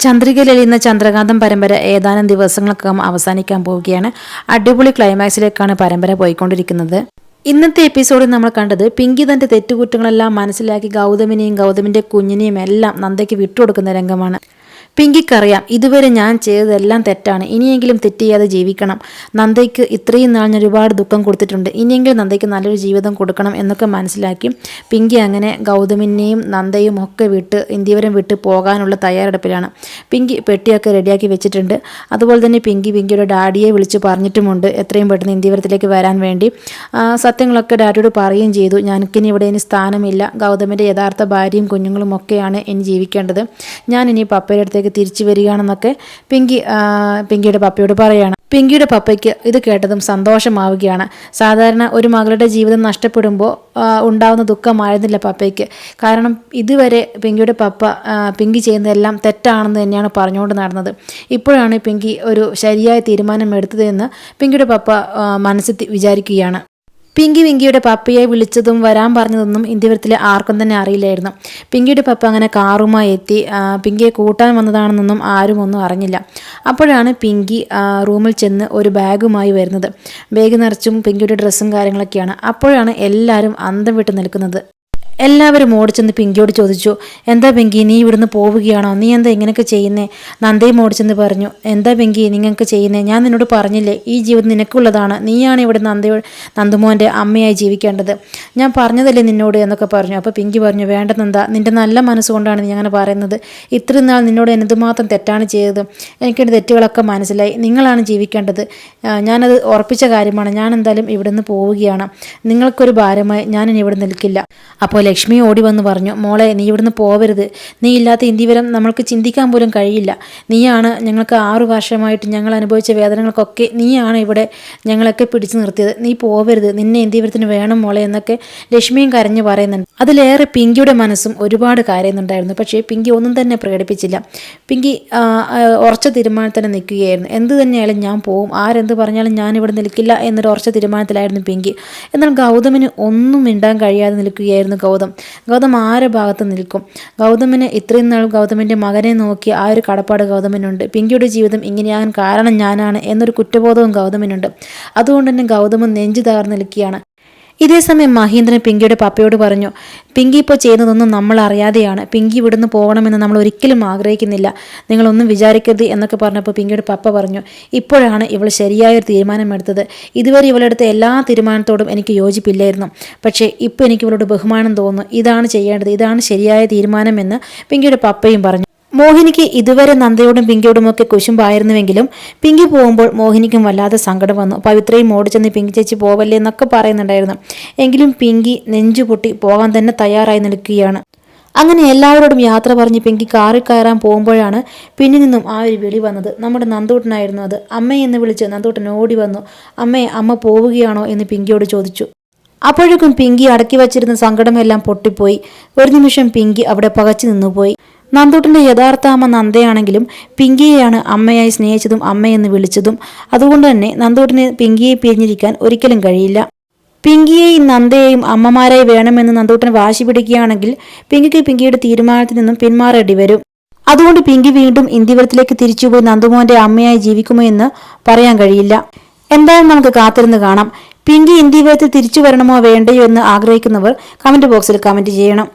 ചന്ദ്രികയിലെഴുന്ന ചന്ദ്രകാന്തം പരമ്പര ഏതാനും ദിവസങ്ങൾക്കകം അവസാനിക്കാൻ പോവുകയാണ്. അടിപൊളി ക്ലൈമാക്സിലേക്കാണ് പരമ്പര പോയിക്കൊണ്ടിരിക്കുന്നത്. ഇന്നത്തെ എപ്പിസോഡിൽ നമ്മൾ കണ്ടത് പിങ്കി തന്റെ തെറ്റുകുറ്റങ്ങളെല്ലാം മനസ്സിലാക്കി ഗൗതമിനെയും ഗൗതമിന്റെ കുഞ്ഞിനെയും എല്ലാം നന്ദയ്ക്ക് വിട്ടുകൊടുക്കുന്ന രംഗമാണ്. പിങ്കിക്കറിയാം ഇതുവരെ ഞാൻ ചെയ്തതെല്ലാം തെറ്റാണ്. ഇനിയെങ്കിലും തെറ്റ് ചെയ്യാതെ ജീവിക്കണം. നന്ദയ്ക്ക് ഇത്രയും നാൾ ഞാൻ ഒരുപാട് ദുഃഖം കൊടുത്തിട്ടുണ്ട്. ഇനിയെങ്കിലും നന്ദയ്ക്ക് നല്ലൊരു ജീവിതം കൊടുക്കണം എന്നൊക്കെ മനസ്സിലാക്കി പിങ്കി അങ്ങനെ ഗൗതമിനെയും നന്ദയും ഒക്കെ വിട്ട് ഇന്ത്യവരം വിട്ട് പോകാനുള്ള തയ്യാറെടുപ്പിലാണ്. പിങ്കി പെട്ടിയൊക്കെ റെഡിയാക്കി വെച്ചിട്ടുണ്ട്. അതുപോലെ തന്നെ പിങ്കി പിങ്കിയുടെ ഡാഡിയെ വിളിച്ച് പറഞ്ഞിട്ടുമുണ്ട്. എത്രയും പെട്ടെന്ന് ഇന്ത്യവരത്തിലേക്ക് വരാൻ വേണ്ടി. സത്യങ്ങളൊക്കെ ഡാഡിയോട് പറയുകയും ചെയ്തു. ഞാനിക്കിനി ഇവിടെ ഇനി സ്ഥാനമില്ല. ഗൗതമിന്റെ യഥാർത്ഥ ഭാര്യയും കുഞ്ഞുങ്ങളും ഒക്കെയാണ് ഇനി ജീവിക്കേണ്ടത്. ഞാൻ ഇനി പപ്പയുടെ അടുത്തേക്ക് തിരിച്ചു വരികയാണെന്നൊക്കെ പിങ്കി പിങ്കിയുടെ പപ്പയോട് പറയുകയാണ് പിങ്കിയുടെ പപ്പയ്ക്ക് ഇത് കേട്ടതും സന്തോഷമാവുകയാണ്. സാധാരണ ഒരു മകളുടെ ജീവിതം നഷ്ടപ്പെടുമ്പോൾ ഉണ്ടാവുന്ന ദുഃഖമായിരുന്നില്ല പപ്പയ്ക്ക്. കാരണം ഇതുവരെ പിങ്കിയുടെ പപ്പ പിങ്കി ചെയ്യുന്നതെല്ലാം തെറ്റാണെന്ന് തന്നെയാണ് പറഞ്ഞുകൊണ്ട് നടന്നത്. ഇപ്പോഴാണ് പിങ്കി ഒരു ശരിയായ തീരുമാനം എടുത്തതെന്ന് പിങ്കിയുടെ പപ്പ മനസ്സിൽ വിചാരിക്കുകയാണ്. പിങ്കി വിങ്കിയുടെ പപ്പയെ വിളിച്ചതും വരാൻ പറഞ്ഞതൊന്നും ഇന്ത്യവരത്തിൽ ആർക്കും തന്നെ അറിയില്ലായിരുന്നു. പിങ്കിയുടെ പപ്പ അങ്ങനെ കാറുമായി എത്തി പിങ്കിയെ കൂട്ടാൻ വന്നതാണെന്നൊന്നും ആരും ഒന്നും അറിഞ്ഞില്ല. അപ്പോഴാണ് പിങ്കി റൂമിൽ ചെന്ന് ഒരു ബാഗുമായി വരുന്നത്. ബാഗ് നിറച്ചും പിങ്കിയുടെ ഡ്രസ്സും കാര്യങ്ങളൊക്കെയാണ്. അപ്പോഴാണ് എല്ലാവരും അന്തം വിട്ട് നിൽക്കുന്നത്. എല്ലാവരും ഓടിച്ചെന്ന് പിങ്കിയോട് ചോദിച്ചു എന്താ പിങ്കി നീ ഇവിടുന്ന് പോവുകയാണോ? നീ എന്താ ഇങ്ങനെയൊക്കെ ചെയ്യുന്നേ? നന്ദയും ഓടിച്ചെന്ന് പറഞ്ഞു എന്താ പിങ്കി നിങ്ങൾക്ക് ചെയ്യുന്നേ? ഞാൻ നിന്നോട് പറഞ്ഞില്ലേ ഈ ജീവിതം നിനക്കുള്ളതാണ്. നീയാണ് ഇവിടെ നന്ദയോ നന്ദുമോന്റെ അമ്മയായി ജീവിക്കേണ്ടത്. ഞാൻ പറഞ്ഞതല്ലേ നിന്നോട്? എന്നൊക്കെ പറഞ്ഞു. അപ്പോൾ പിങ്കി പറഞ്ഞു വേണ്ട നന്ദ നിന്റെ നല്ല മനസ്സുകൊണ്ടാണ് നീ അങ്ങനെ പറയുന്നത്. ഇത്രയും നാൾ നിന്നോട് എന്തുമാത്രം തെറ്റാണ് ചെയ്തത്? എനിക്കെന്റെ തെറ്റുകളൊക്കെ മനസ്സിലായി. നിങ്ങളാണ് ജീവിക്കേണ്ടത്. ഞാനത് ഉറപ്പിച്ച കാര്യമാണ്. ഞാൻ എന്തായാലും ഇവിടുന്ന് പോവുകയാണ്. നിങ്ങൾക്കൊരു ഭാരമായി ഞാനിനി ഇവിടെ നിൽക്കില്ല. അപ്പോൾ ലക്ഷ്മി ഓടി വന്ന് പറഞ്ഞു മോളെ നീ ഇവിടുന്ന് പോവരുത്. നീ ഇല്ലാത്ത ഇന്ത്യവരം നമ്മൾക്ക് ചിന്തിക്കാൻ പോലും കഴിയില്ല. നീയാണ് ഞങ്ങൾക്ക് ആറു വർഷമായിട്ട് ഞങ്ങൾ അനുഭവിച്ച വേദനകൾക്കൊക്കെ നീയാണ് ഇവിടെ ഞങ്ങളൊക്കെ പിടിച്ചു നിർത്തിയത്. നീ പോവരുത്. നിന്നെ ഇന്ത്യവരത്തിന് വേണം മോളെ എന്നൊക്കെ ലക്ഷ്മിയും കരഞ്ഞു പറയുന്നുണ്ട്. അതിലേറെ പിങ്കിയുടെ മനസ്സും ഒരുപാട് കരയുന്നുണ്ടായിരുന്നു. പക്ഷേ പിങ്കി ഒന്നും തന്നെ പ്രകടിപ്പിച്ചില്ല. പിങ്കി ഉറച്ച തീരുമാനത്തിൽ തന്നെ നിൽക്കുകയായിരുന്നു. എന്ത് തന്നെയായാലും ഞാൻ പോവും. ആരെന്ത് പറഞ്ഞാലും ഞാൻ ഇവിടെ നിൽക്കില്ല എന്നൊരു ഉറച്ച തീരുമാനത്തിലായിരുന്നു പിങ്കി. എന്നാൽ ഗൗതമിന് ഒന്നും മിണ്ടാൻ കഴിയാതെ നിൽക്കുകയായിരുന്നു ഗൗതം ഗൗതം. ഗൗതം ആരെ ഭാഗത്ത് നിൽക്കും? ഗൗതമിന് ഇത്രയും നാൾ ഗൗതമിന്റെ മകനെ നോക്കി ആ ഒരു കടപ്പാട് ഗൗതമിനുണ്ട്. പിങ്കിയുടെ ജീവിതം ഇങ്ങനെയാകാൻ കാരണം ഞാനാണ് എന്നൊരു കുറ്റബോധവും ഗൗതമിനുണ്ട്. അതുകൊണ്ട് തന്നെ ഗൗതമൻ നെഞ്ചു തകർന്ന് നിൽക്കുകയാണ്. ഇതേസമയം മഹീന്ദ്രൻ പിങ്കിയുടെ പപ്പയോട് പറഞ്ഞു പിങ്കി ഇപ്പോൾ ചെയ്യുന്നതൊന്നും നമ്മൾ അറിയാതെയാണ്. പിങ്കി ഇവിടുന്ന് പോകണമെന്ന് നമ്മൾ ഒരിക്കലും ആഗ്രഹിക്കുന്നില്ല. നിങ്ങളൊന്നും വിചാരിക്കരുത് എന്നൊക്കെ പറഞ്ഞപ്പോൾ പിങ്കിയുടെ പപ്പ പറഞ്ഞു ഇപ്പോഴാണ് ഇവൾ ശരിയായ ശരിയായൊരു തീരുമാനമെടുത്തത്. ഇതുവരെ ഇവളെടുത്ത എല്ലാ തീരുമാനത്തോടും എനിക്ക് യോജിപ്പില്ലായിരുന്നു. പക്ഷേ ഇപ്പോൾ എനിക്ക് ഇവളോട് ബഹുമാനം തോന്നുന്നു. ഇതാണ് ചെയ്യേണ്ടത്. ഇതാണ് ശരിയായ തീരുമാനമെന്ന് പിങ്കിയുടെ പപ്പയും പറഞ്ഞു. മോഹിനിക്ക് ഇതുവരെ നന്ദയോടും പിങ്കിയോടും ഒക്കെ കുശുമ്പായിരുന്നുവെങ്കിലും പിങ്കി പോകുമ്പോൾ മോഹിനിക്കും വല്ലാതെ സങ്കടം വന്നു. പവിത്രയും ഓടിച്ചെന്ന് പിങ്കി ചേച്ചി പോവല്ലേ എന്നൊക്കെ പറയുന്നുണ്ടായിരുന്നു. എങ്കിലും പിങ്കി നെഞ്ചുപൊട്ടി പോകാൻ തന്നെ തയ്യാറായി നിൽക്കുകയാണ്. അങ്ങനെ എല്ലാവരോടും യാത്ര പറഞ്ഞ് പിങ്കി കാറിൽ കയറാൻ പോകുമ്പോഴാണ് പിന്നിൽ നിന്നും ആ ഒരു വിളി വന്നത്. നമ്മുടെ നന്ദൂട്ടനായിരുന്നു അത്. അമ്മയെ എന്ന് വിളിച്ച് നന്ദൂട്ടൻ ഓടി വന്നു. അമ്മയെ അമ്മ പോവുകയാണോ എന്ന് പിങ്കിയോട് ചോദിച്ചു. അപ്പോഴേക്കും പിങ്കി അടക്കി വച്ചിരുന്ന സങ്കടമെല്ലാം പൊട്ടിപ്പോയി. ഒരു നിമിഷം പിങ്കി അവിടെ പകച്ചു നിന്നുപോയി. നന്ദൂട്ടന്റെ യഥാർത്ഥ അമ്മ നന്ദയാണെങ്കിലും പിങ്കിയെയാണ് അമ്മയായി സ്നേഹിച്ചതും അമ്മയെന്ന് വിളിച്ചതും. അതുകൊണ്ട് തന്നെ നന്ദൂട്ടിന് പിങ്കിയെ പിരിഞ്ഞിരിക്കാൻ ഒരിക്കലും കഴിയില്ല. പിങ്കിയെയും നന്ദയെയും അമ്മമാരായി വേണമെന്ന് നന്ദൂട്ടൻ വാശി പിടിക്കുകയാണെങ്കിൽ പിങ്കിക്ക് പിങ്കിയുടെ തീരുമാനത്തിൽ നിന്നും പിന്മാറേണ്ടി വരും. അതുകൊണ്ട് പിങ്കി വീണ്ടും ഇന്ത്യവരത്തിലേക്ക് തിരിച്ചുപോയി നന്ദുമോന്റെ അമ്മയായി ജീവിക്കുമോ എന്ന് പറയാൻ കഴിയില്ല. എന്തായാലും നമുക്ക് കാത്തിരുന്ന് കാണാം. പിങ്കി ഇന്ത്യയിലേക്ക് തിരിച്ചു വരണമോ വേണ്ടയോ എന്ന് ആഗ്രഹിക്കുന്നവർ കമന്റ് ബോക്സിൽ കമന്റ് ചെയ്യണം